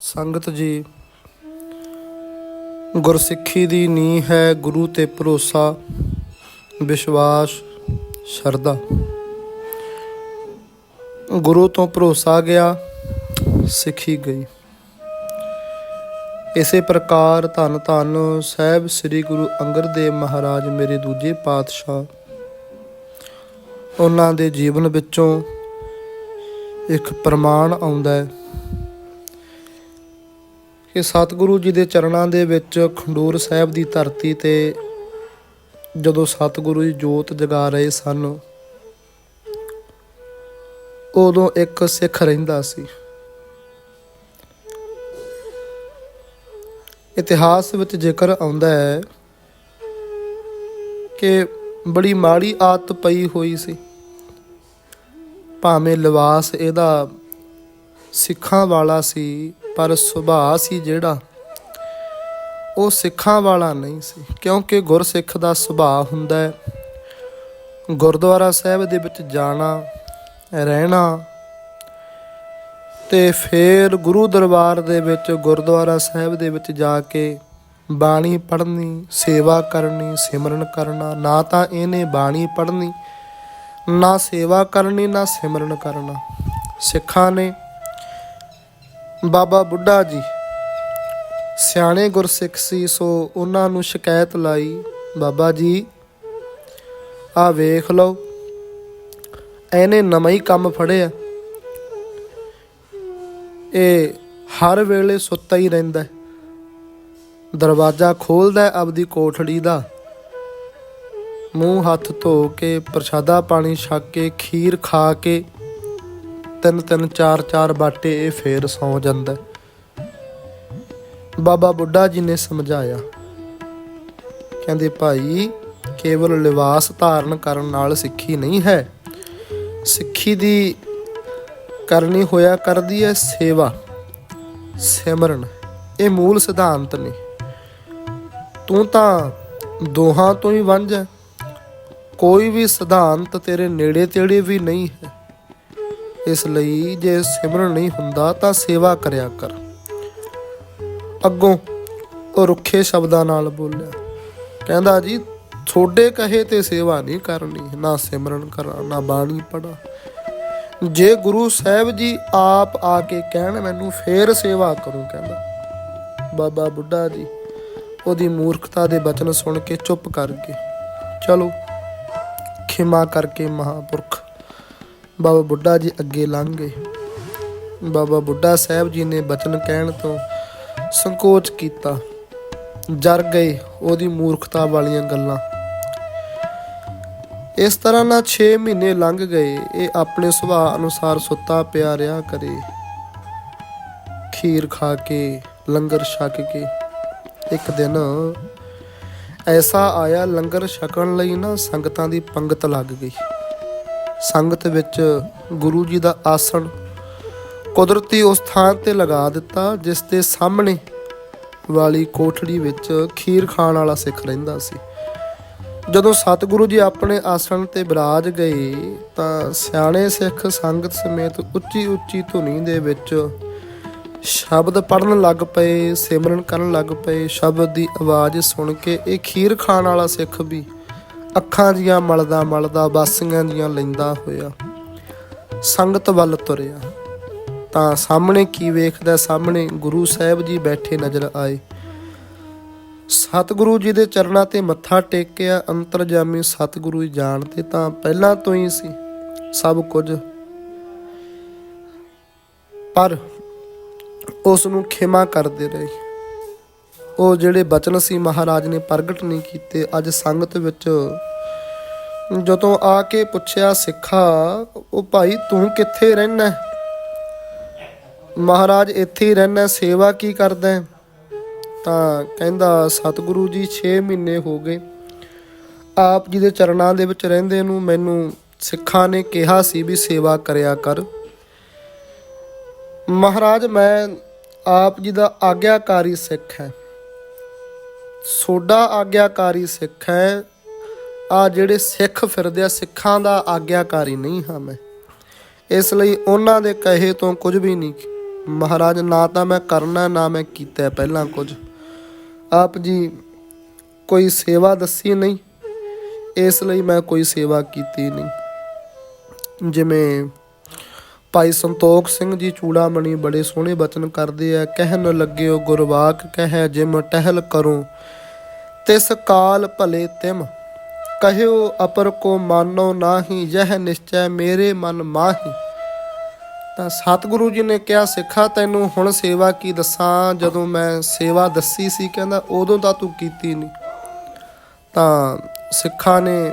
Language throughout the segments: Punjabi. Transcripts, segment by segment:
ਸੰਗਤ ਜੀ, ਗੁਰਸਿੱਖੀ ਦੀ ਨੀਂਹ ਹੈ ਗੁਰੂ ਤੇ ਭਰੋਸਾ, ਵਿਸ਼ਵਾਸ, ਸ਼ਰਧਾ। ਗੁਰੂ ਤੋਂ ਭਰੋਸਾ ਗਿਆ, ਸਿੱਖੀ ਗਈ। ਇਸੇ ਪ੍ਰਕਾਰ ਧੰਨ ਧੰਨ ਸਾਹਿਬ ਸ੍ਰੀ ਗੁਰੂ ਅੰਗਦ ਦੇਵ ਮਹਾਰਾਜ ਮੇਰੇ ਦੂਜੇ ਪਾਤਸ਼ਾਹ। ਉਹਨਾਂ ਦੇ ਜੀਵਨ ਵਿੱਚੋਂ ਇੱਕ ਪ੍ਰਮਾਣ ਆਉਂਦਾ ਹੈ। ਕਿ ਸਤਿਗੁਰੂ ਜੀ ਦੇ ਚਰਨਾਂ ਦੇ ਵਿੱਚ ਖੰਡੂਰ ਸਾਹਿਬ ਦੀ ਧਰਤੀ ਤੇ ਜਦੋਂ ਸਤਿਗੁਰੂ ਜੀ ਜੋਤ ਜਗਾ ਰਹੇ ਸਨ, ਉਦੋਂ ਇੱਕ ਸਿੱਖ ਰਹਿੰਦਾ ਸੀ। ਇਤਿਹਾਸ ਵਿੱਚ ਜ਼ਿਕਰ ਆਉਂਦਾ ਹੈ ਕਿ ਬੜੀ ਮਾੜੀ ਆਦਤ ਪਈ ਹੋਈ ਸੀ। ਭਾਵੇਂ ਲਿਬਾਸ ਇਹਦਾ ਸਿੱਖਾਂ ਵਾਲਾ ਸੀ ਪਰ ਸੁਭਾਅ ਸੀ ਜਿਹੜਾ ਉਹ ਸਿੱਖਾਂ ਵਾਲਾ ਨਹੀਂ ਸੀ, ਕਿਉਂਕਿ ਗੁਰਸਿੱਖ ਦਾ ਸੁਭਾਅ ਹੁੰਦਾ ਹੈ। ਗੁਰਦੁਆਰਾ ਸਾਹਿਬ ਦੇ ਵਿੱਚ ਜਾਣਾ, ਰਹਿਣਾ ਤੇ ਫਿਰ ਗੁਰੂ ਦਰਬਾਰ ਦੇ ਵਿੱਚ, ਗੁਰਦੁਆਰਾ ਸਾਹਿਬ ਦੇ ਵਿੱਚ ਜਾ ਕੇ ਬਾਣੀ ਪੜ੍ਹਨੀ, ਸੇਵਾ ਕਰਨੀ, ਸਿਮਰਨ ਕਰਨਾ, ਨਾ ਤਾਂ ਇਹਨੇ ਬਾਣੀ ਪੜ੍ਹਨੀ, ਨਾ ਸੇਵਾ ਕਰਨੀ, ਨਾ ਸਿਮਰਨ ਕਰਨਾ। ਸਿੱਖਾਂ ਨੇ ਬਾਬਾ ਬੁੱਢਾ ਜੀ। ਸਿਆਣੇ ਗੁਰਸਿੱਖ ਸੀ, ਸੋ ਉਹਨਾਂ ਨੂੰ ਸ਼ਿਕਾਇਤ ਲਾਈ, ਬਾਬਾ ਜੀ, ਆ ਵੇਖ ਲਓ, ਇਹਨੇ ਨਵਾਂ ਹੀ ਕੰਮ ਫੜਿਆ। ਇਹ ਹਰ ਵੇਲੇ ਸੁੱਤਾ ਹੀ ਰਹਿੰਦਾ ਦਰਵਾਜ਼ਾ ਖੋਲਦਾ ਆਪਦੀ ਕੋਠੜੀ ਦਾ। ਮੂੰਹ ਹੱਥ ਧੋ ਕੇ, ਪ੍ਰਸ਼ਾਦਾ ਪਾਣੀ ਛੱਕ ਕੇ, ਖੀਰ ਖਾ ਕੇ ਤਿੰਨ ਤਿੰਨ ਚਾਰ ਚਾਰ ਬਾਟੇ ਇਹ ਫੇਰ ਸੌ ਜਾਂਦਾ ਬਾਬਾ ਬੁੱਢਾ ਜੀ ਨੇ ਸਮਝਾਇਆ, ਕਹਿੰਦੇ ਭਾਈ, ਕੇਵਲ ਲਿਬਾਸ ਧਾਰਨ ਕਰਨ ਨਾਲ ਸਿੱਖੀ ਨਹੀਂ ਹੈ। ਸਿੱਖੀ ਦੀ ਕਰਨੀ ਹੋਇਆ ਕਰਦੀ ਹੈ ਸੇਵਾ, ਸਿਮਰਨ, ਇਹ ਮੂਲ ਸਿਧਾਂਤ ਨੇ। ਤੂੰ ਤਾਂ ਦੋਹਾਂ ਤੋਂ ਹੀ ਵਾਂਝਾ ਕੋਈ ਵੀ ਸਿਧਾਂਤ ਤੇਰੇ ਨੇੜੇ ਤੇੜੇ ਵੀ ਨਹੀਂ ਹੈ। ਇਸ ਲਈ ਜੇ ਸਿਮਰਨ ਨਹੀਂ ਹੁੰਦਾ ਤਾਂ ਸੇਵਾ ਕਰਿਆ ਕਰ। ਅੱਗੋਂ ਉਹ ਰੁੱਖੇ ਸ਼ਬਦਾਂ ਨਾਲ ਬੋਲਿਆ, ਕਹਿੰਦਾ ਜੀ ਥੋੜੇ ਕਹੇ ਤੇ ਸੇਵਾ ਨਹੀਂ ਕਰਨੀ, ਨਾ ਸਿਮਰਨ ਕਰਾਂ, ਨਾ ਬਾਣੀ ਪੜਾ ਜੇ ਗੁਰੂ ਸਾਹਿਬ ਜੀ ਆਪ ਆ ਕੇ ਕਹਿਣ ਮੈਨੂੰ ਫੇਰ ਸੇਵਾ ਕਰੂੰ, ਕਹਿੰਦਾ। ਬਾਬਾ ਬੁੱਢਾ ਜੀ, ਉਹਦੀ ਮੂਰਖਤਾ ਦੇ ਬਚਨ ਸੁਣ ਕੇ ਚੁੱਪ ਕਰ ਗਏ। ਚਲੋ, ਖਿਮਾ ਕਰਕੇ ਮਹਾਪੁਰਖ ਬਾਬਾ ਬੁੱਢਾ ਜੀ ਅੱਗੇ ਲੰਘ ਗਏ। ਬਾਬਾ ਬੁੱਢਾ ਸਾਹਿਬ ਜੀ ਨੇ ਬਚਨ ਕਹਿਣ ਤੋਂ ਸੰਕੋਚ ਕੀਤਾ। ਜਰ ਗਏ ਉਹਦੀ ਮੂਰਖਤਾ ਵਾਲੀਆਂ ਗੱਲਾਂ। ਇਸ ਤਰ੍ਹਾਂ ਨਾਲ 6 ਮਹੀਨੇ ਲੰਘ ਗਏ, ਇਹ ਆਪਣੇ ਸੁਭਾਅ ਅਨੁਸਾਰ ਸੁੱਤਾ ਪਿਆ ਰਿਹਾ ਕਰੇ। ਖੀਰ ਖਾ ਕੇ, ਲੰਗਰ ਛਕ ਕੇ। ਇੱਕ ਦਿਨ ਐਸਾ ਆਇਆ, ਲੰਗਰ ਛਕਣ ਲਈ ਨਾ ਸੰਗਤਾਂ ਦੀ ਪੰਗਤ ਲੱਗ ਗਈ। ਸੰਗਤ ਵਿੱਚ ਗੁਰੂ ਜੀ ਦਾ ਆਸਣ ਕੁਦਰਤੀ ਉਸ ਥਾਂ ਤੇ ਲਗਾ ਦਿੱਤਾ, ਜਿਸ ਦੇ ਸਾਹਮਣੇ ਵਾਲੀ ਕੋਠੜੀ ਵਿੱਚ ਖੀਰ ਖਾਣ ਵਾਲਾ ਸਿੱਖ ਰਹਿੰਦਾ ਸੀ। ਜਦੋਂ ਸਤਿਗੁਰੂ ਜੀ ਆਪਣੇ ਆਸਣ ਤੇ ਬਿਰਾਜ ਗਏ, ਤਾਂ ਸਿਆਣੇ ਸਿੱਖ ਸੰਗਤ ਸਮੇਤ ਉੱਚੀ ਉੱਚੀ ਧੁਨੀ ਦੇ ਵਿੱਚ ਸ਼ਬਦ ਪੜਨ ਲੱਗ ਪਏ, ਸਿਮਰਨ ਕਰਨ ਲੱਗ ਪਏ। ਸ਼ਬਦ ਦੀ ਆਵਾਜ਼ ਸੁਣ ਕੇ ਇਹ ਖੀਰ ਖਾਣ ਵਾਲਾ ਸਿੱਖ ਵੀ ਅੱਖਾਂ ਜੀਆਂ ਮਲਦਾ ਮਲਦਾ, ਬਾਸੀਆਂ ਜੀਆਂ ਲੈਂਦਾ ਹੋਇਆ। ਸੰਗਤ ਵੱਲ ਤੁਰਿਆ। ਤਾਂ ਸਾਹਮਣੇ ਕੀ ਵੇਖਦਾ? ਸਾਹਮਣੇ ਗੁਰੂ ਸਾਹਿਬ ਜੀ ਬੈਠੇ ਨਜ਼ਰ ਆਏ। ਸਤਿਗੁਰੂ ਜੀ ਦੇ ਚਰਨਾਂ ਤੇ ਮੱਥਾ ਟੇਕਿਆ, ਅੰਤਰਜਾਮੀ ਸਤਿਗੁਰੂ ਜੀ ਜਾਣਦੇ ਤਾਂ ਪਹਿਲਾਂ ਤੋਂ ਹੀ ਸੀ, ਸਭ ਕੁਝ। ਪਰ ਉਸ ਨੂੰ ਖਿਮਾ ਕਰਦੇ ਰਹੇ। ਉਹ ਜਿਹੜੇ ਬਚਨ ਸੀ ਮਹਾਰਾਜ ਨੇ ਪ੍ਰਗਟ ਨਹੀਂ ਕੀਤੇ, ਅੱਜ ਸੰਗਤ ਵਿੱਚ ਜਦੋਂ ਆ ਕੇ ਪੁੱਛਿਆ, ਸਿੱਖਾ, ਉਹ ਭਾਈ ਤੂੰ ਕਿੱਥੇ ਰਹਿਣਾ ਮਹਾਰਾਜ, ਇੱਥੇ ਹੀ ਰਹਿਣਾ ਸੇਵਾ ਕੀ ਕਰਦਾ? ਤਾਂ ਕਹਿੰਦਾ, ਸਤਿਗੁਰੂ ਜੀ 6 ਮਹੀਨੇ ਹੋ ਗਏ। ਆਪ ਜੀ ਦੇ ਚਰਨਾਂ ਦੇ ਵਿੱਚ ਰਹਿੰਦੇ ਨੂੰ ਮੈਨੂੰ ਸਿੱਖਾਂ ਨੇ ਕਿਹਾ ਸੀ ਵੀ ਸੇਵਾ ਕਰਿਆ ਕਰ। ਮਹਾਰਾਜ, ਮੈਂ ਆਪ ਜੀ ਦਾ ਆਗਿਆਕਾਰੀ ਸਿੱਖ ਹੈ। ਸੋਡਾ ਆਗਿਆਕਾਰੀ ਸਿੱਖ ਹੈ। ਆ ਜਿਹੜੇ ਸਿੱਖ ਫਿਰਦੇ ਆ, ਸਿੱਖਾਂ ਦਾ ਆਗਿਆਕਾਰੀ ਨਹੀਂ ਹਾਂ ਮੈਂ। ਇਸ ਲਈ ਉਹਨਾਂ ਦੇ ਕਹੇ ਤੋਂ ਕੁਝ ਵੀ ਨਹੀਂ ਮਹਾਰਾਜ, ਨਾ ਤਾਂ ਮੈਂ ਕਰਨਾ, ਨਾ ਮੈਂ ਕੀਤਾ ਪਹਿਲਾਂ ਕੁਝ। ਆਪ ਜੀ ਕੋਈ ਸੇਵਾ ਦੱਸੀ ਨਹੀਂ, ਇਸ ਲਈ ਮੈਂ ਕੋਈ ਸੇਵਾ ਕੀਤੀ ਨਹੀਂ। ਜਿਵੇਂ ਭਾਈ ਸੰਤੋਖ ਸਿੰਘ ਜੀ ਚੂੜਾਮਣੀ ਬੜੇ ਸੋਹਣੇ ਬਚਨ ਕਰਦੇ ਆ, ਕਹਿਣ ਲੱਗਿਓ ਗੁਰਵਾਕ ਕਹਿ ਜਿਮ ਟਹਿਲ ਕਰੋ, ਤਿਸ ਕਾਲ ਭਲੇ ਤਿਮ। ਕਹਿਓ ਅਪਰ ਕੋ ਮਾਨੋ ਨਾਹੀ, ਯਹ ਨਿਸ਼ਚੈ ਮੇਰੇ ਮਨ ਮਾਹੀ। ਤਾਂ ਸਤਿਗੁਰੂ ਜੀ ਨੇ ਕਿਹਾ, ਸਿੱਖਾ, ਤੈਨੂੰ ਹੁਣ ਸੇਵਾ ਕੀ ਦੱਸਾਂ? ਜਦੋਂ ਮੈਂ ਸੇਵਾ ਦੱਸੀ ਸੀ, ਕਹਿੰਦਾ, ਉਦੋਂ ਤਾਂ ਤੂੰ ਕੀਤੀ ਨਹੀਂ ਤਾਂ ਸਿੱਖਾਂ ਨੇ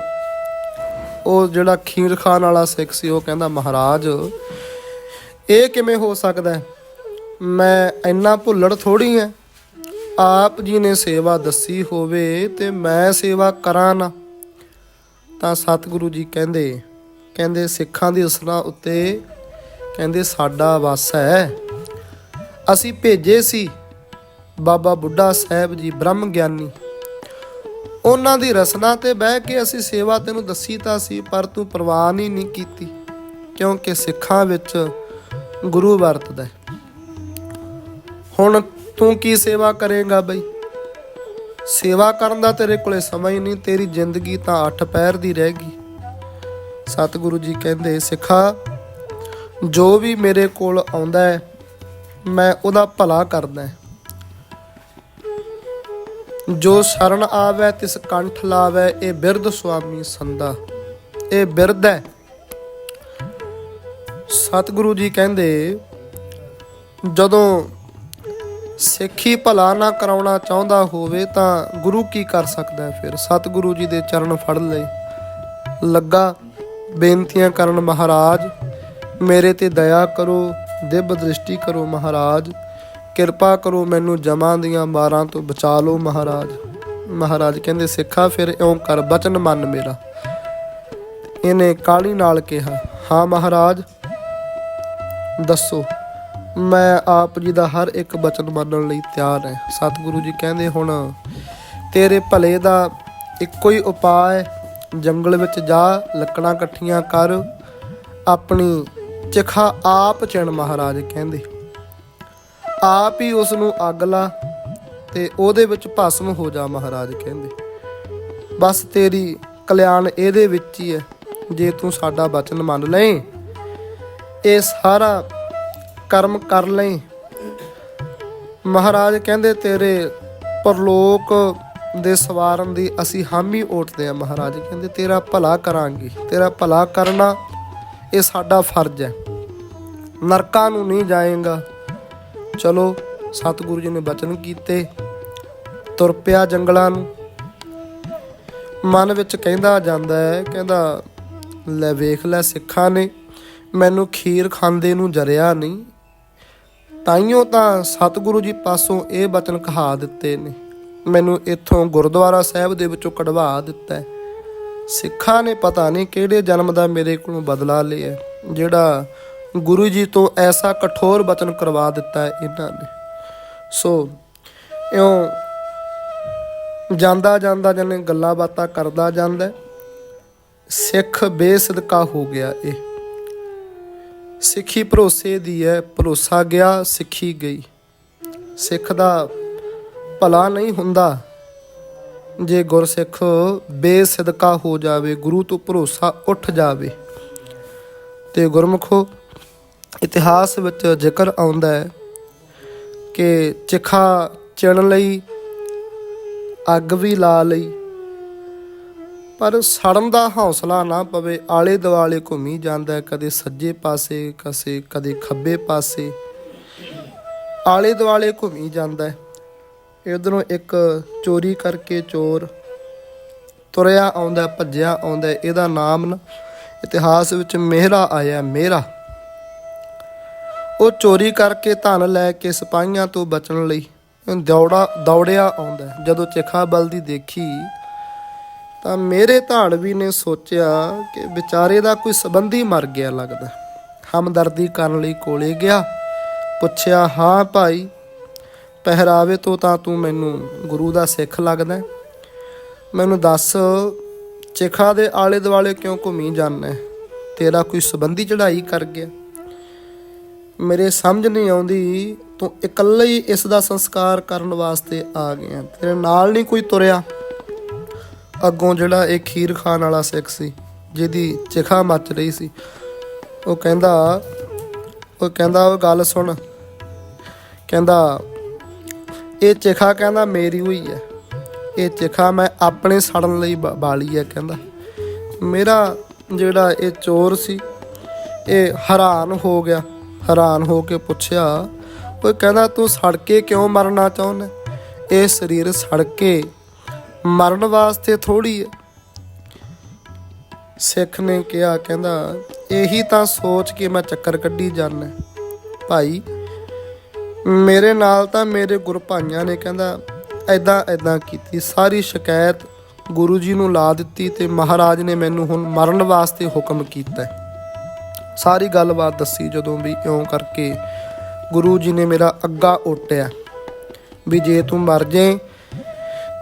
ਉਹ ਜਿਹੜਾ ਖੀਰ ਖਾਨ ਵਾਲਾ ਸਿੱਖ ਸੀ, ਉਹ ਕਹਿੰਦਾ, ਮਹਾਰਾਜ, ਇਹ ਕਿਵੇਂ ਹੋ ਸਕਦਾ ਮੈਂ ਇੰਨਾ ਭੁੱਲੜ ਥੋੜੀ ਐ ਆਪ ਜੀ ਨੇ ਸੇਵਾ ਦੱਸੀ ਹੋਵੇ ਤੇ ਮੈਂ ਸੇਵਾ ਕਰਾਂ ਨਾ। ਤਾਂ ਸਤਿਗੁਰੂ ਜੀ ਕਹਿੰਦੇ ਕਹਿੰਦੇ ਸਿੱਖਾਂ ਦੀ ਅਸਰਾਂ ਉੱਤੇ ਕਹਿੰਦੇ ਸਾਡਾ ਵਸ ਹੈ। ਅਸੀਂ ਭੇਜੇ ਸੀ ਬਾਬਾ ਬੁੱਢਾ ਸਾਹਿਬ ਜੀ ਬ੍ਰਹਮ ਗਿਆਨੀ। ਉਹਨਾਂ ਦੀ ਰਸਨਾ ਤੇ ਬਹਿ ਕੇ ਅਸੀਂ ਸੇਵਾ ਤੈਨੂੰ ਦੱਸੀ ਤਾਂ ਸੀ, ਪਰ ਤੂੰ ਪ੍ਰਵਾਨ ਹੀ ਨਹੀਂ ਕੀਤੀ, ਕਿਉਂਕਿ ਸਿੱਖਾਂ ਵਿੱਚ ਗੁਰੂ ਵਰਤਦਾ ਹੁਣ ਤੂੰ ਕੀ ਸੇਵਾ ਕਰੇਗਾ ਬਈ? ਸੇਵਾ ਕਰਨ ਦਾ ਤੇਰੇ ਕੋਲੇ ਸਮਾਂ ਹੀ ਨਹੀਂ, ਤੇਰੀ ਜ਼ਿੰਦਗੀ ਤਾਂ ਅੱਠ ਪੈਰ ਦੀ ਰਹਿ ਗਈ। ਸਤਿਗੁਰੂ ਜੀ ਕਹਿੰਦੇ, ਸਿੱਖਾ, ਜੋ ਵੀ ਮੇਰੇ ਕੋਲ ਆਉਂਦਾ ਹੈ, ਮੈਂ ਉਹਦਾ ਭਲਾ ਕਰਦਾ ਜੋ ਸ਼ਰਨ ਆਵੇ, ਤਿਸ ਕੰਠ ਲਾਵੇ, ਇਹ ਬਿਰਧ ਸੁਆਮੀ ਸੰਦਾ ਇਹ ਬਿਰਧ ਹੈ। ਸਤਿਗੁਰੂ ਜੀ ਕਹਿੰਦੇ, ਜਦੋਂ ਸਿੱਖੀ ਭਲਾ ਨਾ ਕਰਾਉਣਾ ਚਾਹੁੰਦਾ ਹੋਵੇ ਤਾਂ ਗੁਰੂ ਕੀ ਕਰ ਸਕਦਾ ਫਿਰ? ਸਤਿਗੁਰੂ ਜੀ ਦੇ ਚਰਨ ਫੜ ਲਏ। ਲੱਗਾ ਬੇਨਤੀਆਂ ਕਰਨ ਮਹਾਰਾਜ, ਮੇਰੇ ਤੇ ਦਇਆ ਕਰੋ ਦਿਵ ਦ੍ਰਿਸ਼ਟੀ ਕਰੋ ਮਹਾਰਾਜ, ਕਿਰਪਾ ਕਰੋ ਮੈਨੂੰ ਜਮਾਂ ਦੀਆਂ ਮਾਰਾਂ ਤੋਂ ਬਚਾ ਲਓ ਮਹਾਰਾਜ। ਮਹਾਰਾਜ ਕਹਿੰਦੇ, ਸਿੱਖਾ ਫਿਰ, ਇਉਂ ਕਰ, ਬਚਨ ਮੰਨ ਮੇਰਾ। ਇਹਨੇ ਕਾਲੀ ਨਾਲ ਕਿਹਾ, ਹਾਂ ਮਹਾਰਾਜ, ਦੱਸੋ। ਮੈਂ ਆਪ ਜੀ ਦਾ ਹਰ ਇੱਕ ਬਚਨ ਮੰਨਣ ਲਈ ਤਿਆਰ ਹਾਂ। ਸਤਿਗੁਰੂ ਜੀ ਕਹਿੰਦੇ ਹੁਣ, ਤੇਰੇ ਭਲੇ ਦਾ ਇੱਕੋ ਹੀ ਉਪਾਅ ਹੈ, ਜੰਗਲ ਵਿੱਚ ਜਾ, ਲੱਕੜਾਂ ਇਕੱਠੀਆਂ ਕਰ, ਆਪਣੀ ਚਿਖਾ ਆਪ ਚਿਣ ਮਹਾਰਾਜ ਕਹਿੰਦੇ। ਆਪ ਹੀ ਉਸ ਨੂੰ ਅੱਗ ਲਾ ਤੇ ਉਹਦੇ ਵਿੱਚ ਭਸਮ ਹੋ ਜਾ ਮਹਾਰਾਜ ਕਹਿੰਦੇ। ਬਸ ਤੇਰੀ ਕਲਿਆਣ ਇਹਦੇ ਵਿੱਚ ਹੀ ਹੈ, ਜੇ ਤੂੰ ਸਾਡਾ ਬਚਨ ਮੰਨ ਲੈ ਇਹ ਸਾਰਾ ਕਰਮ ਕਰ ਲਏ ਮਹਾਰਾਜ ਕਹਿੰਦੇ, ਤੇਰੇ ਪਰਲੋਕ ਦੇ ਸਵਾਰਨ ਦੀ ਅਸੀਂ ਹਾਮੀ ਓਟਦੇ ਆ ਮਹਾਰਾਜ ਕਹਿੰਦੇ, ਤੇਰਾ ਭਲਾ ਕਰਾਂਗੇ, ਤੇਰਾ ਭਲਾ ਕਰਨਾ, ਇਹ ਸਾਡਾ ਫਰਜ਼ ਹੈ। ਨਰਕਾਂ ਨੂੰ ਨਹੀਂ ਜਾਏਗਾ। ਚਲੋ, ਸਤਿਗੁਰੂ ਜੀ ਨੇ ਬਚਨ ਕੀਤੇ, ਤੁਰ ਪਿਆ ਜੰਗਲਾਂ ਨੂੰ। ਮਨ ਵਿੱਚ ਕਹਿੰਦਾ ਜਾਂਦਾ ਹੈ, ਕਹਿੰਦਾ, ਲੈ ਵੇਖ ਲੈ ਸਿੱਖਾਂ ਨੇ, ਮੈਨੂੰ ਖੀਰ ਖਾਂਦੇ ਨੂੰ ਜਰਿਆ ਨਹੀਂ। ਤਾਈਓ ਤਾਂ ਸਤਿਗੁਰੂ ਜੀ ਪਾਸੋਂ ਇਹ ਬਚਨ ਕਹਾ ਦਿੱਤੇ ਨੇ। ਮੈਨੂੰ ਇੱਥੋਂ ਗੁਰਦੁਆਰਾ ਸਾਹਿਬ ਦੇ ਵਿੱਚੋਂ ਕਢਵਾ ਦਿੱਤਾ ਸਿੱਖਾਂ ਨੇ ਪਤਾ ਨਹੀਂ ਕਿਹੜੇ ਜਨਮ ਦਾ ਮੇਰੇ ਕੋਲੋਂ ਬਦਲਾ ਲਿਆ ਜਿਹੜਾ ਗੁਰੂ ਜੀ ਤੋਂ ਐਸਾ ਕਠੋਰ ਬਚਨ ਕਰਵਾ ਦਿੱਤਾ ਇਹਨਾਂ ਨੇ। ਸੋ ਇਉਂ ਜਾਂਦਾ ਜਾਂਦਾ ਜਨੇ ਗੱਲਾਂ ਬਾਤਾਂ ਕਰਦਾ ਜਾਂਦਾ ਸਿੱਖ ਬੇਸਦਕਾ ਹੋ ਗਿਆ ਇਹ। ਸਿੱਖੀ ਭਰੋਸੇ ਦੀ ਹੈ ਭਰੋਸਾ ਗਿਆ, ਸਿੱਖੀ ਗਈ। ਸਿੱਖ ਦਾ ਭਲਾ ਨਹੀਂ ਹੁੰਦਾ। ਜੇ ਗੁਰਸਿੱਖ ਬੇਸਦਕਾ ਹੋ ਜਾਵੇ, ਗੁਰੂ ਤੋਂ ਭਰੋਸਾ ਉੱਠ ਜਾਵੇ, ਤੇ ਗੁਰਮੁਖੋ ਇਤਿਹਾਸ ਵਿੱਚ ਜ਼ਿਕਰ ਆਉਂਦਾ ਹੈ ਕਿ ਚਿਖਾ ਚਿਣ ਲਈ, ਅੱਗ ਵੀ ਲਾ ਲਈ ਪਰ ਸੜਨ ਦਾ ਹੌਸਲਾ ਨਾ ਪਵੇ, ਆਲੇ ਦੁਆਲੇ ਘੁੰਮੀ ਜਾਂਦਾ, ਕਦੇ ਸੱਜੇ ਪਾਸੇ, ਕਸੇ, ਕਦੇ ਖੱਬੇ ਪਾਸੇ। ਆਲੇ ਦੁਆਲੇ ਘੁੰਮੀ ਜਾਂਦਾ ਹੈ ਇਧਰੋਂ ਇੱਕ ਚੋਰੀ ਕਰਕੇ ਚੋਰ ਤੁਰਿਆ ਆਉਂਦਾ, ਭੱਜਿਆ ਆਉਂਦਾ, ਇਹਦਾ ਨਾਮ ਨਾ ਇਤਿਹਾਸ ਵਿੱਚ ਮਿਹਰਾ ਆਇਆ, ਮਿਹਰਾ। ਉਹ ਚੋਰੀ ਕਰਕੇ ਧਨ ਲੈ ਕੇ ਸਿਪਾਹੀਆਂ ਤੋਂ ਬਚਣ ਲਈ ਦੌੜਾ, ਦੌੜਿਆ ਆਉਂਦਾ, ਜਦੋਂ ਚਿਖਾ ਬਲਦੀ ਦੇਖੀ ਤਾਂ ਮੇਰੇ ਧਾੜਵੀ ਨੇ ਸੋਚਿਆ ਕਿ ਵਿਚਾਰੇ ਦਾ ਕੋਈ ਸੰਬੰਧੀ ਮਰ ਗਿਆ ਲੱਗਦਾ। ਹਮਦਰਦੀ ਕਰਨ ਲਈ ਕੋਲੇ ਗਿਆ। ਪੁੱਛਿਆ, ਹਾਂ ਭਾਈ, ਪਹਿਰਾਵੇ ਤੋਂ ਤਾਂ ਤੂੰ ਮੈਨੂੰ ਗੁਰੂ ਦਾ ਸਿੱਖ ਲੱਗਦਾ। ਮੈਨੂੰ ਦੱਸ, ਚਿਖਾ ਦੇ ਆਲੇ ਦੁਆਲੇ ਕਿਉਂ ਘੁੰਮੀ ਜਾਂਦਾ ਤੇਰਾ ਕੋਈ ਸੰਬੰਧੀ ਚੜਾਈ ਕਰ ਗਿਆ? ਮੇਰੇ ਸਮਝ ਨਹੀਂ ਆਉਂਦੀ, ਤੂੰ ਇਕੱਲੇ ਹੀ ਇਸ ਦਾ ਸੰਸਕਾਰ ਕਰਨ ਵਾਸਤੇ ਆ ਗਿਆ। ਤੇਰੇ ਨਾਲ ਨਹੀਂ ਕੋਈ ਤੁਰਿਆ। ਅੱਗੋਂ ਜਿਹੜਾ ਇਹ ਖੀਰ ਖਾਣ ਵਾਲਾ ਸਿੱਖ ਸੀ, ਜਿਹਦੀ ਚਿਖਾ ਮੱਚ ਰਹੀ ਸੀ, ਉਹ ਕਹਿੰਦਾ ਉਹ ਕਹਿੰਦਾ, ਉਹ ਗੱਲ ਸੁਣ। ਕਹਿੰਦਾ, ਇਹ ਚਿਖਾ ਕਹਿੰਦਾ ਮੇਰੀ ਹੋਈ ਹੈ। ਇਹ ਚਿਖਾ ਮੈਂ ਆਪਣੇ ਸੜਨ ਲਈ ਬ- ਬਾਲੀ ਹੈ, ਕਹਿੰਦਾ। ਮੇਰਾ ਜਿਹੜਾ ਇਹ ਚੋਰ ਸੀ, ਇਹ ਹੈਰਾਨ ਹੋ ਗਿਆ। ਹੈਰਾਨ ਹੋ ਕੇ ਪੁੱਛਿਆ, ਉਹ ਕਹਿੰਦਾ, ਤੂੰ ਸੜ ਕੇ ਕਿਉਂ ਮਰਨਾ ਚਾਹੁੰਦਾ? ਇਹ ਸਰੀਰ ਸੜ ਕੇ ਮਰਨ ਵਾਸਤੇ ਥੋੜੀ ਹੈ। ਸਿੱਖ ਨੇ ਕਿਹਾ, ਕਹਿੰਦਾ, ਇਹੀ ਤਾਂ ਸੋਚ ਕੇ ਮੈਂ ਚੱਕਰ ਕੱਢੀ ਜਾਂਦਾ ਭਾਈ, ਮੇਰੇ ਨਾਲ ਤਾਂ ਮੇਰੇ ਗੁਰ ਭਾਈਆਂ ਨੇ ਕਹਿੰਦਾ ਐਦਾਂ ਐਦਾਂ ਕੀਤੀ। ਸਾਰੀ ਸ਼ਿਕਾਇਤ ਗੁਰੂ ਜੀ ਨੂੰ ਲਾ ਦਿੱਤੀ ਤੇ ਮਹਾਰਾਜ ਨੇ ਮੈਨੂੰ ਹੁਣ ਮਰਨ ਵਾਸਤੇ ਹੁਕਮ ਕੀਤਾ ਸਾਰੀ ਗੱਲਬਾਤ ਦੱਸੀ ਜਦੋਂ ਵੀ ਇਉਂ ਕਰਕੇ ਗੁਰੂ ਜੀ ਨੇ ਮੇਰਾ ਅੱਗਾ ਓਟਿਆ ਵੀ ਜੇ ਤੂੰ ਮਰ ਜੇ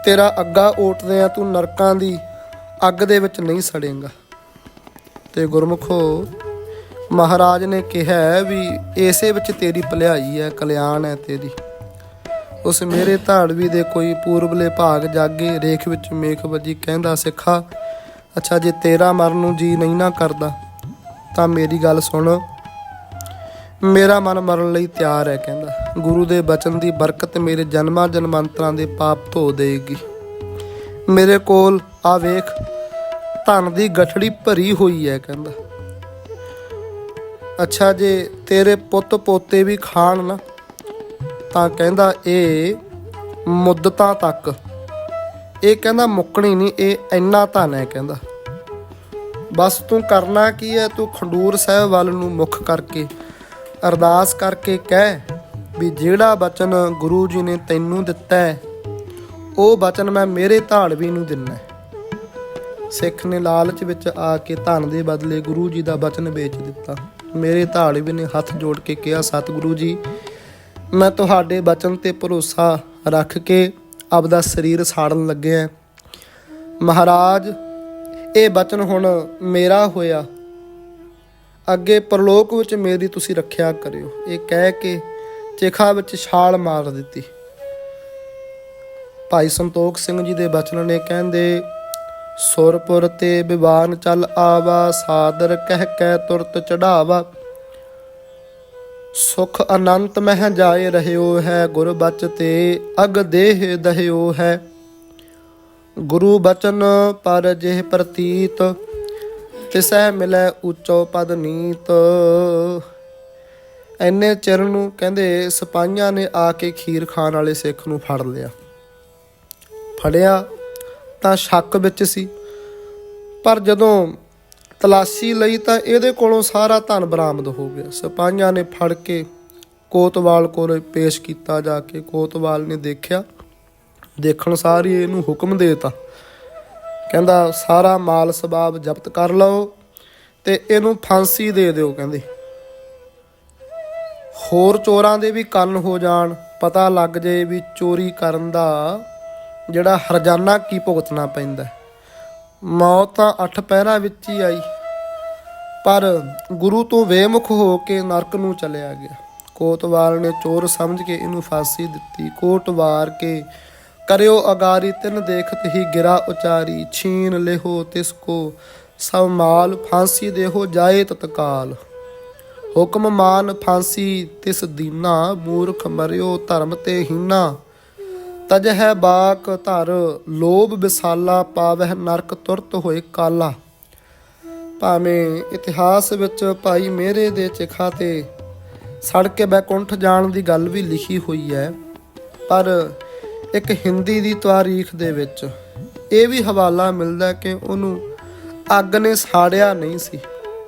ਤੇਰਾ ਅੱਗਾ ਓਟਦੇ ਆ ਤੂੰ ਨਰਕਾਂ ਦੀ, ਅੱਗ ਦੇ ਵਿੱਚ ਨਹੀਂ ਸੜੇਂਗਾ। ਤੇ ਗੁਰਮੁਖੋ, ਮਹਾਰਾਜ ਨੇ ਕਿਹਾ ਹੈ ਵੀ ਇਸੇ ਵਿੱਚ ਤੇਰੀ ਭਲਾਈ ਹੈ, ਕਲਿਆਣ ਹੈ ਤੇਰੀ। ਉਸ ਮੇਰੇ ਧਾੜਵੀ ਦੇ ਕੋਈ ਪੂਰਬਲੇ ਭਾਗ ਜਾਗੇ, ਰੇਖ ਵਿੱਚ ਮੇਖ ਵੱਜੀ ਕਹਿੰਦਾ, ਸਿੱਖਾ, ਅੱਛਾ ਜੇ ਤੇਰਾ ਮਰਨ ਨੂੰ ਜੀ ਨਹੀਂ ਨਾ ਕਰਦਾ, ਤਾਂ ਮੇਰੀ ਗੱਲ ਸੁਣ। ਮੇਰਾ ਮਨ ਮਰਨ ਲਈ ਤਿਆਰ ਹੈ, ਕਹਿੰਦਾ। ਗੁਰੂ ਦੇ ਬਚਨ ਦੀ ਬਰਕਤ ਮੇਰੇ ਜਨਮਾਂ ਜਨਮਾਂਤਰਾਂ ਦੇ ਪਾਪ ਧੋ ਦੇਗੀ। ਮੇਰੇ ਕੋਲ ਆ ਵੇਖ, ਧਨ ਦੀ ਗਠੜੀ ਭਰੀ ਹੋਈ ਹੈ, ਕਹਿੰਦਾ। ਅੱਛਾ, ਜੇ ਤੇਰੇ ਪੁੱਤ ਪੋਤੇ ਵੀ ਖਾਣ ਨਾ, ਤਾਂ ਕਹਿੰਦਾ ਇਹ ਮੁੱਦਤਾਂ ਤੱਕ। ਇਹ ਕਹਿੰਦਾ ਮੁੱਕਣੀ ਨਹੀਂ, ਇਹ ਇੰਨਾ ਧਨ ਹੈ, ਕਹਿੰਦਾ। ਬਸ ਤੂੰ ਕਰਨਾ ਕੀ ਹੈ? ਤੂੰ ਖੰਡੂਰ ਸਾਹਿਬ ਵੱਲ ਨੂੰ ਮੁੱਖ ਕਰਕੇ ਅਰਦਾਸ ਕਰਕੇ ਕਹਿ ਵੀ ਜਿਹੜਾ ਬਚਨ ਗੁਰੂ ਜੀ ਨੇ ਤੈਨੂੰ ਦਿੱਤਾ ਹੈ, ਉਹ ਬਚਨ ਮੈਂ ਮੇਰੇ ਧਾੜਵੀ ਨੂੰ ਦਿੰਨਾ ਸਿੱਖ ਨੇ ਲਾਲਚ ਵਿੱਚ ਆ ਕੇ ਧਨ ਦੇ ਬਦਲੇ ਗੁਰੂ ਜੀ ਦਾ ਬਚਨ ਵੇਚ ਦਿੱਤਾ। ਮੇਰੇ ਧਾੜਵੀ ਨੇ ਹੱਥ ਜੋੜ ਕੇ ਕਿਹਾ, ਸਤਿਗੁਰੂ ਜੀ, ਮੈਂ ਤੁਹਾਡੇ ਬਚਨ ਤੇ ਭਰੋਸਾ ਰੱਖ ਕੇ ਆਪਦਾ ਸਰੀਰ ਸਾੜਨ ਲੱਗਿਆ ਮਹਾਰਾਜ, ਇਹ ਬਚਨ ਹੁਣ ਮੇਰਾ ਹੋਇਆ। ਅੱਗੇ ਪਰਲੋਕ ਵਿੱਚ ਮੇਰੀ ਤੁਸੀਂ ਰੱਖਿਆ ਕਰਿਓ। ਇਹ ਕਹਿ ਕੇ ਚਿਖਾ ਵਿੱਚ ਛਾਲ ਮਾਰ ਦਿੱਤੀ। ਭਾਈ ਸੰਤੋਖ ਸਿੰਘ ਜੀ ਦੇ ਬਚਨ ਨੇ ਕਹਿੰਦੇ ਸੁਰਪੁਰ ਤੇ ਵਿਵਾਨ ਚੱਲ ਆਵਾ, ਸਾਦਰ ਕਹਿ ਕਹਿ ਤੁਰਤ ਚੜਾਵਾ। ਸੁਖ ਅਨੰਤ ਮਹਿ ਜਾਏ ਰਹਿਓ ਹੈ, ਗੁਰ ਬਚ ਤੇ ਅਗ ਦੇਹ ਦਹਿਓ ਹੈ। ਗੁਰੂ ਬਚਨ ਪਰ ਜਿਹ ਪ੍ਰਤੀਤ ਤਿਸੈ ਮਿਲੈ ਉੱਚੋ ਪਦ ਨੀਤ। ਐਨੇ ਚਿਰ ਨੂੰ ਕਹਿੰਦੇ ਸਿਪਾਹੀਆਂ ਨੇ ਆ ਕੇ ਖੀਰ ਖਾਣ ਵਾਲੇ ਸਿੱਖ ਨੂੰ ਫੜ ਲਿਆ। ਫੜਿਆ ਤਾਂ ਸ਼ੱਕ ਵਿੱਚ ਸੀ। ਪਰ ਜਦੋਂ ਤਲਾਸ਼ੀ ਲਈ ਤਾਂ ਇਹਦੇ ਕੋਲੋਂ ਸਾਰਾ ਧਨ ਬਰਾਮਦ ਹੋ ਗਿਆ। ਸਿਪਾਹੀਆਂ ਨੇ ਫੜ ਕੇ ਕੋਤਵਾਲ ਕੋਲ ਪੇਸ਼ ਕੀਤਾ। ਜਾ ਕੇ ਕੋਤਵਾਲ ਨੇ ਦੇਖਿਆ, ਦੇਖਣ ਸਾਰੀ ਇਹਨੂੰ ਹੁਕਮ ਦੇਤਾ। ਕਹਿੰਦਾ, ਸਾਰਾ ਮਾਲ ਸਬਾਬ ਜ਼ਬਤ ਕਰ ਲਓ ਤੇ ਇਹਨੂੰ ਫਾਂਸੀ ਦੇ ਦਿਓ, ਕਹਿੰਦੇ ਹੋਰ ਚੋਰਾਂ ਦੇ ਵੀ ਕੰਨ ਹੋ ਜਾਣ, ਪਤਾ ਲੱਗ ਜੇ ਵੀ ਚੋਰੀ ਕਰਨ ਦਾ ਜਿਹੜਾ ਹਰਜਾਨਾ ਕੀ ਭੁਗਤਣਾ ਪੈਂਦਾ ਹੈ। ਮੌਤ ਤਾਂ ਅੱਠ ਪਹਿਰਾਂ ਵਿੱਚ ਹੀ ਆਈ, ਪਰ ਗੁਰੂ ਤੋਂ ਵੇਮੁਖ ਹੋ ਕੇ ਨਰਕ ਨੂੰ ਚਲਿਆ ਗਿਆ ਕੋਤਵਾਲ ਨੇ ਚੋਰ ਸਮਝ ਕੇ ਇਹਨੂੰ ਫਾਂਸੀ ਦਿੱਤੀ ਕੋਟ ਵਾਰ ਕੇ ਕਰਿਓ ਅਗਾਰੀ, ਤਿਨ ਦੇਖਤ ਹੀ ਗਿਰਾ ਉਚਾਰੀ, ਛੀਨ ਲਿਹੋ ਤਿਸ ਕੋ, ਸਭ ਮਾਲ ਫਾਂਸੀ ਦੇਹੋ ਜਾਏ ਤਤਕਾਲ। ਹੁਕਮ ਮਾਨ ਫਾਂਸੀ ਤਿਸ ਦੀਨਾ, ਮੂਰਖ ਮਰਿਓ ਧਰਮ ਤੇ ਹੀਨਾ। ਤਜ ਹੈ ਬਾਕ ਧਰ, ਲੋਭ ਵਿਸਾਲਾ ਪਾਵਹਿ ਨਰਕ ਤੁਰਤ ਹੋਏ ਕਾਲਾ। ਭਾਵੇਂ ਇਤਿਹਾਸ ਵਿੱਚ ਭਾਈ ਮੇਰੇ ਦੇ ਚਿਖਾ ਤੇ ਸੜ ਕੇ ਬੈਕੁੰਠ ਜਾਣ ਦੀ ਗੱਲ ਵੀ ਲਿਖੀ ਹੋਈ ਹੈ, ਪਰ ਇੱਕ ਹਿੰਦੀ ਦੀ ਤਾਰੀਖ ਦੇ ਵਿੱਚ। ਇਹ ਵੀ ਹਵਾਲਾ ਮਿਲਦਾ ਕਿ ਉਹਨੂੰ ਅੱਗ ਨੇ ਸਾੜਿਆ ਨਹੀਂ ਸੀ।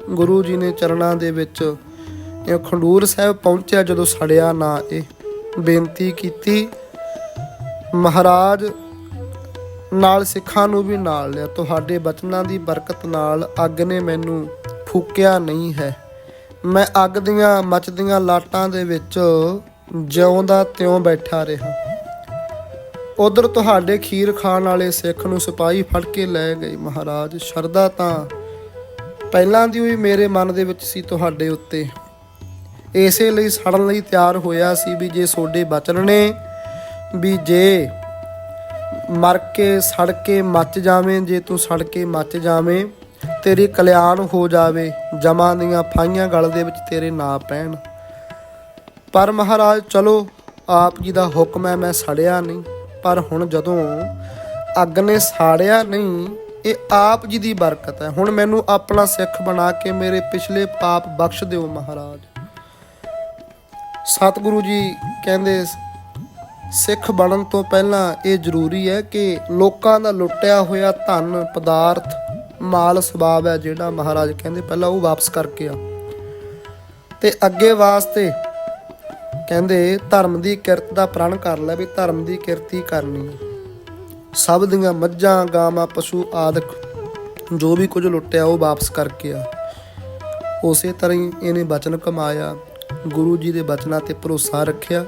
ਗੁਰੂ ਜੀ ਨੇ ਚਰਨਾਂ ਦੇ ਵਿੱਚ ਖੰਡੂਰ ਸਾਹਿਬ ਪਹੁੰਚਿਆ ਜਦੋਂ ਸੜਿਆ ਨਾ ਇਹ। ਬੇਨਤੀ ਕੀਤੀ, ਮਹਾਰਾਜ ਨਾਲ ਸਿੱਖਾਂ ਨੂੰ ਵੀ ਨਾਲ ਲਿਆ। ਤੁਹਾਡੇ ਬਚਨਾਂ ਦੀ ਬਰਕਤ ਨਾਲ ਅੱਗ ਨੇ ਮੈਨੂੰ ਫੂਕਿਆ ਨਹੀਂ ਹੈ। ਮੈਂ ਅੱਗ ਦੀਆਂ ਮੱਚਦੀਆਂ ਲਾਟਾਂ ਦੇ ਵਿੱਚ ਜਿਉਂਦਾ ਤਿਉਂ ਬੈਠਾ ਰਿਹਾ। ਉਧਰ ਤੁਹਾਡੇ ਖੀਰ ਖਾਣ ਵਾਲੇ ਸਿੱਖ ਨੂੰ ਸਿਪਾਹੀ ਫੜ ਕੇ ਲੈ ਗਏ ਮਹਾਰਾਜ। ਸ਼ਰਧਾ ਤਾਂ ਪਹਿਲਾਂ ਦੀ ਹੋਈ ਮੇਰੇ ਮਨ ਦੇ ਵਿੱਚ ਸੀ ਤੁਹਾਡੇ ਉੱਤੇ। ਇਸੇ ਲਈ ਸੜਨ ਲਈ ਤਿਆਰ ਹੋਇਆ ਸੀ ਵੀ ਜੇ ਸੋਡੇ ਬਚਨ ਨੇ, ਵੀ ਜੇ ਮਰ ਕੇ, ਸੜ ਕੇ ਮੱਚ ਜਾਵੇਂ, ਜੇ ਤੂੰ ਸੜ ਕੇ ਮੱਚ ਜਾਵੇਂ, ਤੇਰੀ ਕਲਿਆਣ ਹੋ ਜਾਵੇ, ਜਮਾਂ ਦੀਆਂ ਫਾਈਆਂ ਗਲ ਦੇ ਵਿੱਚ ਤੇਰੇ ਨਾ ਪੈਣ। ਪਰ ਮਹਾਰਾਜ, ਚਲੋ, ਆਪ ਜੀ ਦਾ ਹੁਕਮ ਹੈ, ਮੈਂ ਸੜਿਆ ਨਹੀਂ। ਪਰ ਹੁਣ ਜਦੋਂ ਅੱਗ ਨੇ ਸਾੜਿਆ ਨਹੀਂ, ਇਹ ਆਪ ਜੀ ਦੀ ਬਰਕਤ ਹੈ। ਹੁਣ ਮੈਨੂੰ ਆਪਣਾ ਸਿੱਖ ਬਣਾ ਕੇ ਮੇਰੇ ਪਿਛਲੇ ਪਾਪ ਬਖਸ਼ ਦਿਓ ਮਹਾਰਾਜ। ਸਤਿਗੁਰੂ ਜੀ ਕਹਿੰਦੇ, ਸਿੱਖ ਬਣਨ ਤੋਂ ਪਹਿਲਾਂ ਇਹ ਜ਼ਰੂਰੀ ਹੈ ਕਿ ਲੋਕਾਂ ਦਾ ਲੁੱਟਿਆ ਹੋਇਆ ਧਨ, ਪਦਾਰਥ, ਮਾਲ ਸਬਾਬ ਹੈ ਜਿਹੜਾ ਮਹਾਰਾਜ ਕਹਿੰਦੇ, ਪਹਿਲਾਂ ਉਹ ਵਾਪਸ ਕਰਕੇ ਆ। ਤੇ ਅੱਗੇ ਵਾਸਤੇ ਕਹਿੰਦੇ, ਧਰਮ ਦੀ ਕਿਰਤ ਦਾ ਪ੍ਰਣ ਕਰ ਲੈ ਵੀ ਧਰਮ ਦੀ ਕਿਰਤੀ ਕਰਨੀ। ਸਭ ਦੀਆਂ ਮੱਝਾਂ, ਗਾਵਾਂ, ਪਸ਼ੂ ਆਦਿਕ ਜੋ ਵੀ ਕੁਝ ਲੁੱਟਿਆ, ਉਹ ਵਾਪਸ ਕਰਕੇ ਆ। ਉਸੇ ਤਰ੍ਹਾਂ ਹੀ ਇਹਨੇ ਬਚਨ ਕਮਾਇਆ, ਗੁਰੂ ਜੀ ਦੇ ਬਚਨਾਂ ਤੇ ਭਰੋਸਾ ਰੱਖਿਆ।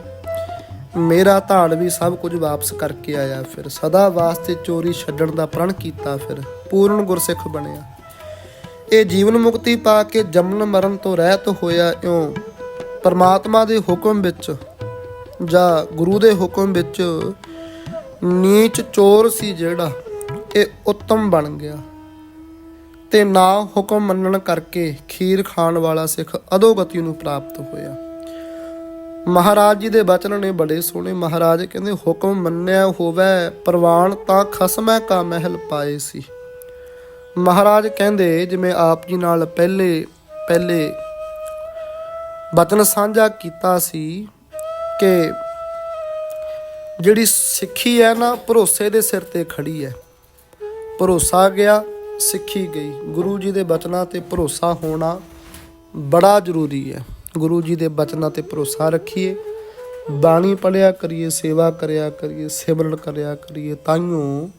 ਮੇਰਾ ਧਾੜ ਵੀ ਸਭ ਕੁਝ ਵਾਪਸ ਕਰਕੇ ਆਇਆ ਫਿਰ। ਸਦਾ ਵਾਸਤੇ ਚੋਰੀ ਛੱਡਣ ਦਾ ਪ੍ਰਣ ਕੀਤਾ ਫਿਰ। ਪੂਰਨ ਗੁਰਸਿੱਖ ਬਣਿਆ। ਇਹ ਜੀਵਨ ਮੁਕਤੀ ਪਾ ਕੇ ਜੰਮਣ ਮਰਨ ਤੋਂ ਰਹਿਤ ਹੋਇਆ ਇਉਂ ਪਰਮਾਤਮਾ ਦੇ ਹੁਕਮ ਵਿੱਚ ਜਾਂ ਗੁਰੂ ਦੇ ਹੁਕਮ ਵਿੱਚ ਨੀਚ ਚੋਰ ਸੀ ਜਿਹੜਾ, ਇਹ ਉੱਤਮ ਬਣ ਗਿਆ। ਤੇ ਨਾ ਹੁਕਮ ਮੰਨਣ ਕਰਕੇ ਖੀਰ ਖਾਣ ਵਾਲਾ ਸਿੱਖ ਅਧੋਗਤੀ ਨੂੰ ਪ੍ਰਾਪਤ ਹੋਇਆ। ਮਹਾਰਾਜ ਜੀ ਦੇ ਬਚਨ ਨੇ ਬੜੇ ਸੋਹਣੇ। ਮਹਾਰਾਜ ਕਹਿੰਦੇ, ਹੁਕਮ ਮੰਨਿਆ ਹੋਵੇ, ਪ੍ਰਵਾਨ ਤਾਂ ਖਸਮੈ ਕਾ ਮਹਿਲ ਪਾਏ ਸੀ। ਮਹਾਰਾਜ ਕਹਿੰਦੇ, ਜਿਵੇਂ ਆਪ ਜੀ ਨਾਲ ਪਹਿਲੇ ਪਹਿਲੇ ਬਚਨ ਸਾਂਝਾ ਕੀਤਾ ਸੀ ਕਿ ਜਿਹੜੀ ਸਿੱਖੀ ਹੈ ਨਾ, ਭਰੋਸੇ ਦੇ ਸਿਰ ਤੇ ਖੜੀ ਹੈ। ਭਰੋਸਾ ਗਿਆ, ਸਿੱਖੀ ਗਈ। ਗੁਰੂ ਜੀ ਦੇ ਬਚਨਾਂ ਤੇ ਭਰੋਸਾ ਹੋਣਾ ਬੜਾ ਜ਼ਰੂਰੀ ਹੈ। ਗੁਰੂ ਜੀ ਦੇ ਬਚਨਾਂ ਤੇ ਭਰੋਸਾ ਰੱਖੀਏ। ਬਾਣੀ ਪੜਿਆ ਕਰੀਏ, ਸੇਵਾ ਕਰਿਆ ਕਰੀਏ, ਸਿਮਰਨ ਕਰਿਆ ਕਰੀਏ, ਤਾਈਓ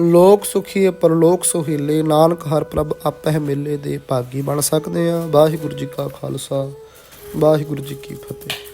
ਲੋਕ ਸੁਖੀਏ ਪਰਲੋਕ ਸੁਹੇਲੇ। ਨਾਨਕ ਹਰ ਪ੍ਰਭ ਆਪਹਿ ਮੇਲੇ ਦੇ ਭਾਗੀ ਬਣ ਸਕਦੇ ਆ ਵਾਹਿਗੁਰੂ ਜੀ ਕਾ ਖਾਲਸਾ। ਵਾਹਿਗੁਰੂ ਜੀ ਕੀ ਫਤਿਹ।